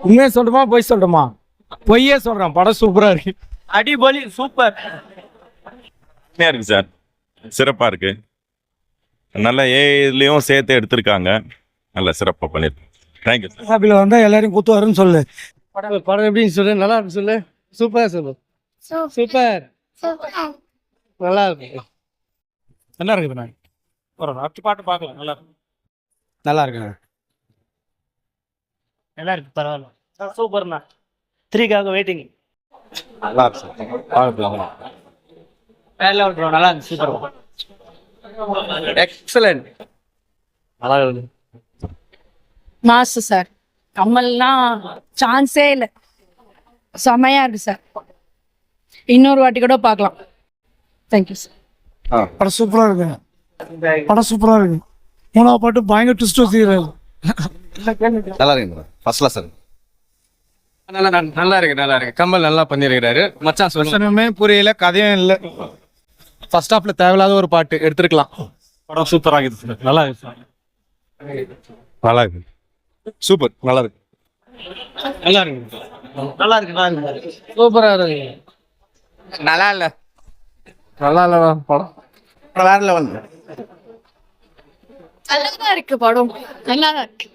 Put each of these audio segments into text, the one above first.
உண்மையை சொல்லட்டுமா பொய் சொல்லட்டுமா? பொய்யே சொல்றேன் படம் சூப்பரா இருக்கு. அடிபொலி சூப்பர் இருக்கு சார். சிறப்பாக இருக்கு. நல்ல ஏஐலையும் சேர்த்து எடுத்திருக்காங்க. நல்ல சிறப்பாக பண்ணியிருக்கேன் தேங்க்யூ சார் ஹாப்பியில் வந்தா எல்லாரையும் கூத்துவாருன்னு சொல்லு. படம் படம் எப்படின்னு சொல்லு. நல்லா இருக்கு சொல்லு. சூப்பரா சொல்லு. சூப்பர் நல்லா இருக்கு. நல்லா இருக்குது நான் ஒரு அடுத்த பாட்டு பார்க்கலாம். நல்லா இருக்கு. நல்லா இருக்குண்ணா நல்லா இருக்கு பரவாயில்ல. சூப்பர்ண்ணா த்ரீக்காக வெயிட்டிங் நல்லா இருக்கு நல்லா இருக்கு சூப்பர் எக்ஸலண்ட் நல்லா இருக்கு. மாசு சார் கம்மல்னா சான்ஸே இல்லை. செமையா இருக்கு சார் இன்னொரு வாட்டி கூட பார்க்கலாம். தேங்க்யூ சார் படம் சூப்பரா இருக்கு. படம் சூப்பரா இருக்கு. மூணாவது பாட்டு பயங்கர ட்விஸ்ட் வச்சுக்கிறாரு நல்லா இருக்குங்க ஃபர்ஸ்ட் கிளாஸ் இருக்கு நல்லா நல்லா இருக்கு நல்லா இருக்கு கமல் நல்லா பண்ணிருக்கிறாரு மச்சான் சொல்லணுமே புரியல கதையும் இல்ல. ஃபர்ஸ்ட் ஹாஃப்ல தேவையில்லாத ஒரு பாட்டு எடுத்துருக்கலாம். படம் சூப்பரா இருக்குது நல்லா இருக்கு நல்லா இருக்கு. சூப்பர் நல்லா இருக்கு. நல்லா இருக்கு. நல்லா இருக்கு நல்லா இருக்கு. சூப்பரா இருக்கு. நல்லா இல்ல. நல்லா இல்ல படம். வேற லெவல் நல்லா இருக்கு படம். நல்லா இருக்கு.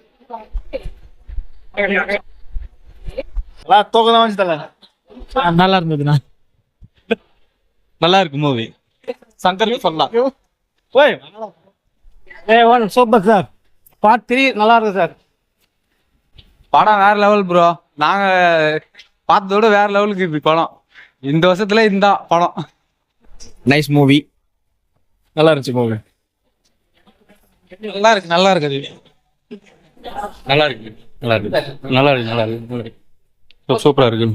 நல்லா இருந்ததுண்ணா நல்லா இருக்கு மூவி சங்கருக்கு சொல்லலாம். ஓய். A one super sir. Part three நல்லா இருக்கு சார். படம் வேற லெவல் ப்ரோ நாங்க பார்த்தத விட வேற லெவலுக்கு இருக்கு படம். இந்த வருஷத்துல இந்த படம். நைஸ் மூவி நல்லா இருந்துச்சு மூவி நல்லா இருக்கு நல்லா இருக்கு அது. நல்லா இருக்கு நல்லா இருக்கு நல்லா இருக்கு நல்லா இருக்கு சூப்பரா இருக்கு.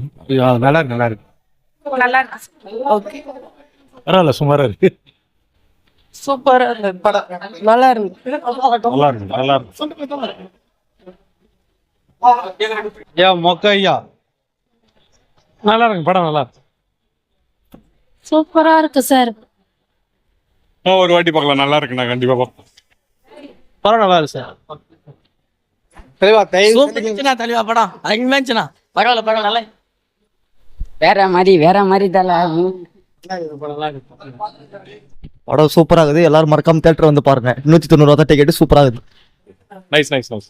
நல்லா இருக்கு நல்லா இருக்கு நல்லா இருக்கு ஓகே. பரவாயில்ல சுமாரா இருக்கு. சூப்பரா இருக்கு படம். நல்லா இருக்கு நல்லா இருக்கு நல்லா இருக்கு யா மொக்க ஐயா. நல்லா இருக்கு படம் நல்லா இருக்கு. சூப்பரா இருக்கு சார். ஒரு வாட்டி பார்க்கலாம். நல்லா இருக்குண்ணா கண்டிப்பாக பார்ப்போம் படம் நல்லா இருக்கு சார். தெளிவா தை தெளிவா படம் அருமையாச்சுண்ணா பரவாயில்ல பரவாயில்ல நல்லா. வேற மாதிரி வேற மாதிரி தல படம் சூப்பரா இருக்குது எல்லாரும் மறக்காம தேட்டர் வந்து பாருங்க. நூத்தி தொண்ணூறு ரூபா டிக்கெட் சூப்பரா இருக்குது நைஸ் நைஸ் நைஸ்